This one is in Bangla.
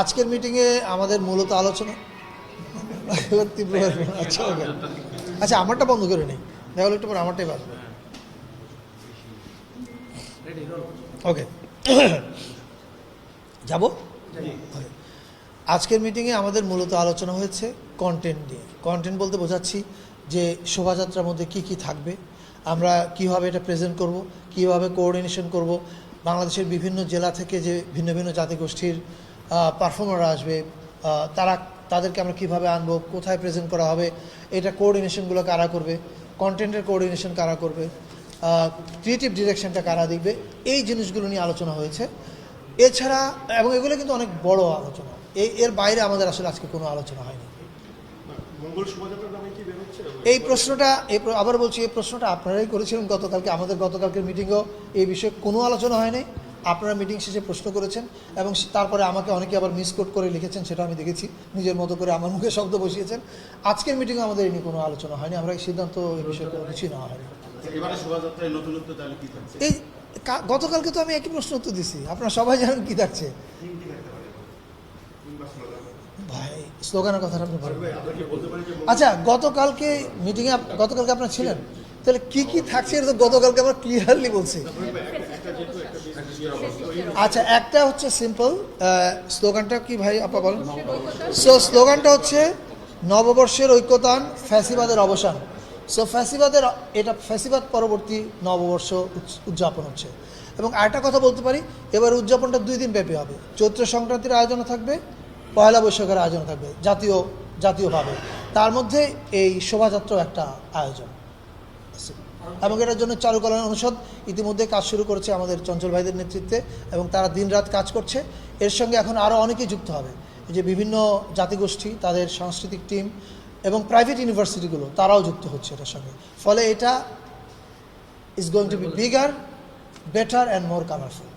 আজকের মিটিংয়ে আমাদের মূলত আলোচনা। আচ্ছা আচ্ছা আমারটা বন্ধ করে নেই। দেখা একটু পর, আমারটাই বাজবে ওকে। যাব. আজকের মিটিংয়ে আমাদের মূলত আলোচনা হয়েছে কন্টেন্ট নিয়ে। কন্টেন্ট বলতে বোঝাচ্ছি যে শোভাযাত্রার মধ্যে কি কি থাকবে, আমরা কীভাবে এটা প্রেজেন্ট করব, কীভাবে কোঅর্ডিনেশন করব। বাংলাদেশের বিভিন্ন জেলা থেকে যে ভিন্ন ভিন্ন জাতিগোষ্ঠীর পারফর্মাররা আসবে তারা তাদেরকে আমরা কীভাবে আনব কোথায় প্রেজেন্ট করা হবে এটা কোঅর্ডিনেশনগুলো কারা করবে কন্টেন্টের কোঅর্ডিনেশন কারা করবে ক্রিয়েটিভ ডিরেকশনটা কারা দেখবে এই জিনিসগুলো নিয়ে আলোচনা হয়েছে। এছাড়া এবং এগুলো কিন্তু অনেক বড় আলোচনা এই এর বাইরে আমাদের আসলে আজকে কোনো আলোচনা হয়নি। এই প্রশ্নটা এই আবার বলছি এই প্রশ্নটা আপনারাই করেছিলেন গতকালকে আমাদের গতকালকের মিটিংয়েও এই বিষয়ে কোনো আলোচনা হয়নি। আপনারা মিটিং শেষে প্রশ্ন করেছেন এবং তারপরে আমাকে অনেকে আবার মিস মিসকোট করে লিখেছেন সেটা আমি দেখেছি। নিজের মতো করে আমার মুখে শব্দ বসিয়েছেন। আজকের মিটিংয়ে আমাদের এই নিয়ে কোনো আলোচনা হয়নি। আমরা এই সিদ্ধান্ত এই বিষয়ে কোনো কিছুই নেওয়া হয়নি। থাকছে? এই গতকালকে তো আমি একই প্রশ্ন উত্তর দিছি। আপনারা সবাই জানেন কি থাকছে। ভাই স্লোগানের কথাটা আপনি আচ্ছা গতকালকে মিটিংয়ে গতকালকে আপনার ছিলেন। তাহলে কি কি থাকছে এটা তো গতকালকে আমরা ক্লিয়ারলি বলছি। আচ্ছা একটা হচ্ছে সিম্পল স্লোগানটা কি ভাই আপা বলেন? সো স্লোগানটা হচ্ছে নববর্ষের ঐক্যতান ফ্যাসিবাদের অবসান। সো ফ্যাসিবাদের এটা ফ্যাসিবাদ পরবর্তী নববর্ষ উদযাপন হচ্ছে। এবং আরেকটা কথা বলতে পারি এবার উদযাপনটা দুই দিন ব্যাপী হবে। চৈত্র সংক্রান্তির আয়োজন থাকবে পয়লা বৈশাখের আয়োজন থাকবে জাতীয় জাতীয়ভাবে। তার মধ্যে এই শোভাযাত্রাও একটা আয়োজন। এবং এটার জন্য চারুকলা অনুষদ ইতিমধ্যে কাজ শুরু করেছে আমাদের চঞ্চল ভাইদের নেতৃত্বে এবং তারা দিনরাত কাজ করছে। এর সঙ্গে এখন আরও অনেকেই যুক্ত হবে। যে বিভিন্ন জাতিগোষ্ঠী, তাদের সাংস্কৃতিক টিম এবং প্রাইভেট ইউনিভার্সিটিগুলো তারাও যুক্ত হচ্ছে এটার সঙ্গে। ফলে এটা is going to be bigger better and more colourful